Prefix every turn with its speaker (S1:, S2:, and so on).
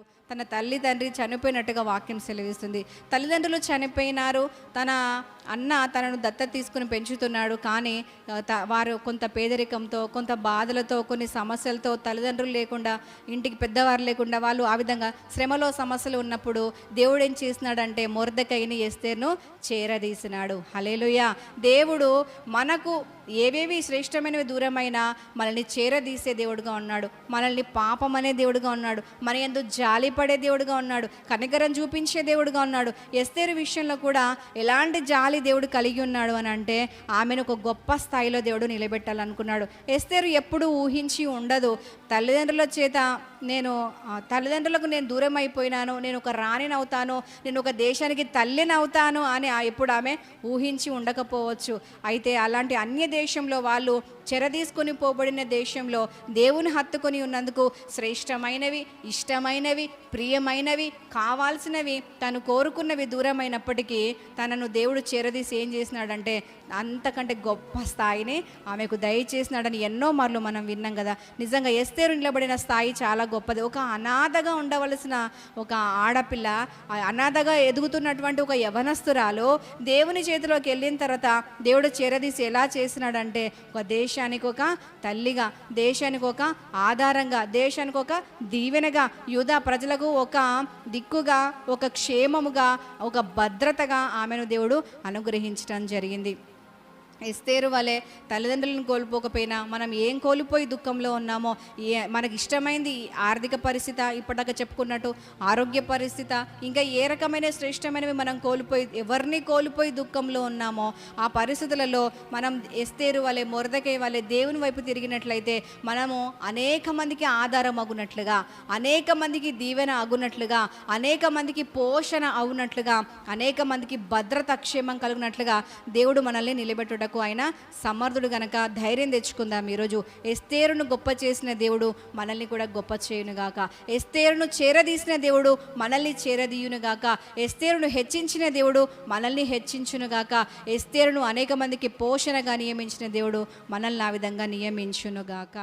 S1: చనిపోయినారు తన తల్లి తండ్రి చనిపోయినట్టుగా వాక్యం సెలవిస్తుంది. తల్లిదండ్రులు చనిపోయినారు. తన అన్న తనను దత్త తీసుకుని పెంచుతున్నాడు. కానీ వారు కొంత పేదరికంతో కొంత బాధలతో కొన్ని సమస్యలతో తల్లిదండ్రులు లేకుండా ఇంటికి పెద్దవారు లేకుండా వాళ్ళు ఆ విధంగా శ్రమలో సమస్యలు ఉన్నప్పుడు దేవుడు ఏం చేసినాడంటే మొరదకైని ఎస్తేను చేరదీసినాడు. హలేలుయ దేవుడు మనకు ఏవేవి శ్రేష్టమైనవి దూరమైనా మనల్ని చేరదీసే దేవుడుగా ఉన్నాడు. మనల్ని పాపం అనే దేవుడుగా ఉన్నాడు. మన ఎందు జాలిపడే దేవుడుగా ఉన్నాడు. కనికరం చూపించే దేవుడుగా ఉన్నాడు. ఎస్తేరు విషయంలో కూడా ఎలాంటి జాలి దేవుడు కలిగి ఉన్నాడు అని అంటే ఆమెను ఒక గొప్ప స్థాయిలో దేవుడు నిలబెట్టాలనుకున్నాడు. ఎస్తేరు ఎప్పుడు ఊహించి ఉండదు. తల్లిదండ్రుల చేత నేను తల్లిదండ్రులకు నేను దూరం అయిపోయినాను నేను ఒక రాణినవుతాను నేను ఒక దేశానికి తల్లినవుతాను అని ఆ- ఎప్పుడు ఆమె ఊహించి ఉండకపోవచ్చు. అయితే అలాంటి అన్య దేశంలో వాళ్ళు చెరదీసుకొని పోబడిన దేశంలో దేవుని హత్తుకొని ఉన్నందుకు శ్రేష్టమైనవి ఇష్టమైనవి ప్రియమైనవి కావాల్సినవి తను కోరుకున్నవి దూరమైనప్పటికీ తనను దేవుడు చేరదీసి ఏం చేసినాడంటే అంతకంటే గొప్ప స్థాయిని ఆమెకు దయచేసినాడని ఎన్నో మార్లు మనం విన్నాం కదా. నిజంగా ఎస్తేరు నిలబడిన స్థాయి చాలా గొప్పది. ఒక అనాథగా ఉండవలసిన ఒక ఆడపిల్ల అనాథగా ఎదుగుతున్నటువంటి ఒక యవనస్తురాలు దేవుని చేతిలోకి వెళ్ళిన తర్వాత దేవుడు చేరదీసి ఎలా చేసినాడంటే ఒక దేశానికి ఒక తల్లిగా దేశానికి ఒక ఆధారంగా దేశానికి ఒక దీవెనగా యూదా ప్రజలకు ఒక దిక్కుగా ఒక క్షేమముగా ఒక భద్రతగా ఆమెను దేవుడు అనుగ్రహించడం జరిగింది. ఎస్తేరు వలె తల్లిదండ్రులను కోల్పోకపోయినా మనం ఏం కోల్పోయి దుఃఖంలో ఉన్నామో ఏ మనకి ఇష్టమైంది ఆర్థిక పరిస్థితి ఇప్పటిదాకా చెప్పుకున్నట్టు ఆరోగ్య పరిస్థితి ఇంకా ఏ రకమైన శ్రేష్టమైనవి మనం కోల్పోయి ఎవరిని కోల్పోయి దుఃఖంలో ఉన్నామో ఆ పరిస్థితులలో మనం ఎస్తేరు వలె మొరదకై వలె దేవుని వైపు తిరిగినట్లయితే మనము అనేక మందికి ఆధారం అగునట్లుగా అనేక మందికి దీవెన అగునట్లుగా అనేక మందికి పోషణ అవునట్లుగా అనేక మందికి భద్రత క్షేమం కలిగినట్లుగా దేవుడు మనల్ని నిలబెట్టుటకు ఆయన సమర్థుడు గనక ధైర్యం తెచ్చుకుందాం. ఈరోజు ఎస్తేరును గొప్ప చేసిన దేవుడు మనల్ని కూడా గొప్ప చేయునుగాక ఎస్తేరును చేరదీసిన దేవుడు మనల్ని చేరదీయునుగాక ఎస్తేరును హెచ్చించిన దేవుడు మనల్ని హెచ్చించునుగాక ఎస్తేరును అనేక మందికి పోషణగా నియమించిన దేవుడు మనల్ని ఆ విధంగా నియమించునుగాక